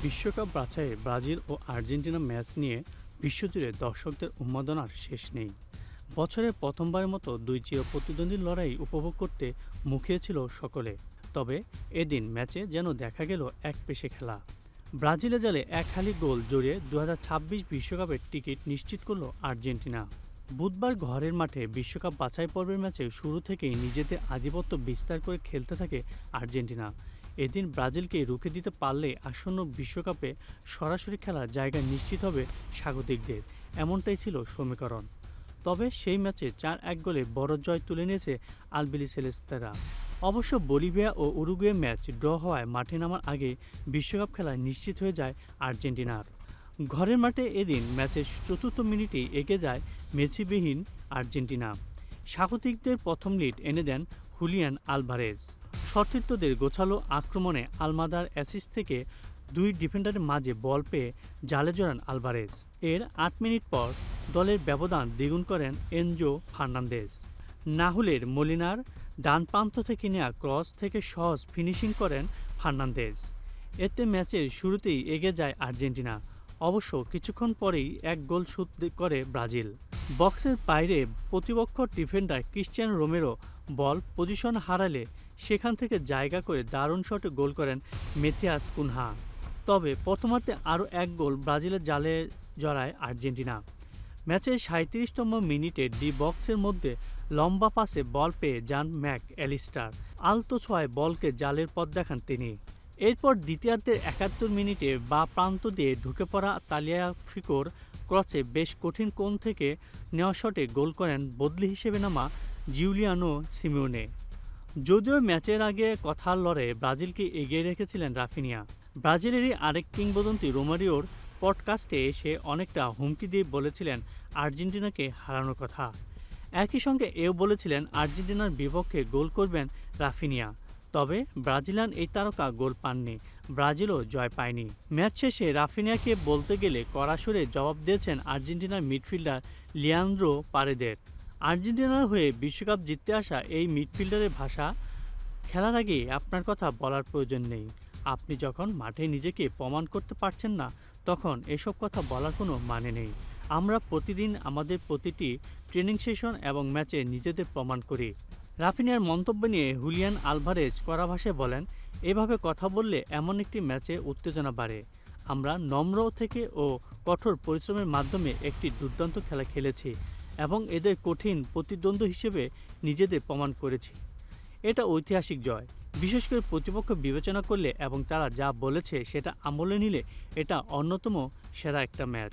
বিশ্বকাপ বাছাইয়ে ব্রাজিল ও আর্জেন্টিনা ম্যাচ নিয়ে বিশ্বজুড়ে দর্শকদের উন্মাদনার শেষ নেই। বছরের প্রথমবারের মতো দুই চিরপ্রতিদ্বন্দ্বীর লড়াই উপভোগ করতে মুখিয়ে ছিল সকলে। তবে এদিন ম্যাচে যেন দেখা গেল এক পেশে খেলা। ব্রাজিলে জালে এক হালি গোল জড়িয়ে দু বিশ্বকাপের টিকিট নিশ্চিত করল আর্জেন্টিনা। বুধবার ঘরের মাঠে বিশ্বকাপ বাছাই পর্বের ম্যাচে শুরু থেকেই নিজেদের আধিপত্য বিস্তার করে খেলতে থাকে আর্জেন্টিনা। এদিন ব্রাজিলকে রুখে দিতে পারলে আসন্ন বিশ্বকাপে সরাসরি খেলার জায়গা নিশ্চিত হবে স্বাগতিকদের। এমনটাই ছিল সমীকরণ। তবে সেই ম্যাচে চার এক গোলে বড় জয় তুলে নিয়েছে আলবিলি সেলেস্তারা অবশ্য বলিভিয়া ও উরুগুয়ে ম্যাচ ড্র হওয়ায় মাঠে নামার আগে বিশ্বকাপ খেলা নিশ্চিত হয়ে যায় আর্জেন্টিনার। ঘরের মাঠে এদিন ম্যাচের চতুর্থ মিনিটেই এগিয়ে যায় মেসিবিহীন আর্জেন্টিনা। স্বাগতিকদের প্রথম লিড এনে দেন হুলিয়ান আলভারেজ। সতীর্থদের গোছালো আক্রমণে আলমাদার অ্যাসিস থেকে দুই ডিফেন্ডারের মাঝে বল পেয়ে জালে জড়ান আলভারেজ। এর আট মিনিট পর দলের ব্যবধান দ্বিগুণ করেন এনজো ফার্নান্দেজ। নাহুলের মলিনার ডান প্রান্ত থেকে নেওয়া ক্রস থেকে সহজ ফিনিশিং করেন ফার্নান্দেজ। এতে ম্যাচের শুরুতেই এগিয়ে যায় আর্জেন্টিনা। অবশ্য কিছুক্ষণ পরেই এক গোল শুট করে ব্রাজিল। বক্সের বাইরে প্রতিপক্ষ defender Cristian Romero ball possession হারালে সেখান থেকে জায়গা করে দারুণ শটে গোল করেন মেথিয়াস কুনহা। তবে প্রথমার্ধে আরও এক গোল ব্রাজিলের জালে জড়ায় আর্জেন্টিনা। ম্যাচের সাঁত্রিশতম মিনিটে ডি বক্সের মধ্যে লম্বা পাসে বল পেয়ে যান ম্যাক অ্যালিস্টার। আলতো ছোঁয়ায় বলকে জালের পথ দেখান তিনি। এরপর দ্বিতীয়ার্ধের একাত্তর মিনিটে বা প্রান্ত দিয়ে ঢুকে পড়া তালিয়া ফিকোর ক্রসে বেশ কঠিন কোণ থেকে নেওয়া শটে গোল করেন বদলি হিসেবে নামা জিউলিয়ানো সিমিওনে। যদিও ম্যাচের আগে কথার লড়ে ব্রাজিলকে এগিয়ে রেখেছিলেন রাফিনিয়া, ব্রাজিলেরই আরেক কিংবদন্তি রোমারিওর পডকাস্টে এসে অনেকটা হুমকি দিয়ে বলেছিলেন আর্জেন্টিনাকে হারানোর কথা। একই সঙ্গে এও বলেছিলেন আর্জেন্টিনার বিপক্ষে গোল করবেন রাফিনিয়া। তবে ব্রাজিলান এই তারকা গোল পাননি, ব্রাজিলও জয় পায়নি। ম্যাচ শেষে রাফিনিয়াকে বলতে গেলে কড়াসুরে জবাব দিয়েছেন আর্জেন্টিনার মিডফিল্ডার লিয়ান্দ্রো পারেদের। আর্জেন্টিনার হয়ে বিশ্বকাপ জিততে আসা এই মিডফিল্ডারের ভাষা খেলার আগে আপনার কথা বলার প্রয়োজন নেই। আপনি যখন মাঠে নিজেকে প্রমাণ করতে পারছেন না, তখন এসব কথা বলার কোনো মানে নেই। আমরা প্রতিদিন আমাদের প্রতিটি ট্রেনিং সেশন এবং ম্যাচে নিজেদের প্রমাণ করি। রাফিনিয়ার মন্তব্য নিয়ে হুলিয়ান আলভারেজ কড়া ভাষায় বলেন, এভাবে কথা বললে এমন একটি ম্যাচে উত্তেজনা বাড়ে। আমরা নম্র থেকে ও কঠোর পরিশ্রমের মাধ্যমে একটি দুর্দান্ত খেলা খেলেছি এবং এদের কঠিন প্রতিদ্বন্দ্ব হিসেবে নিজেদের প্রমাণ করেছি। এটা ঐতিহাসিক জয়। বিশেষ করে প্রতিপক্ষ বিবেচনা করলে এবং তারা যা বলেছে সেটা আমলে নিলে এটা অন্যতম সেরা একটা ম্যাচ।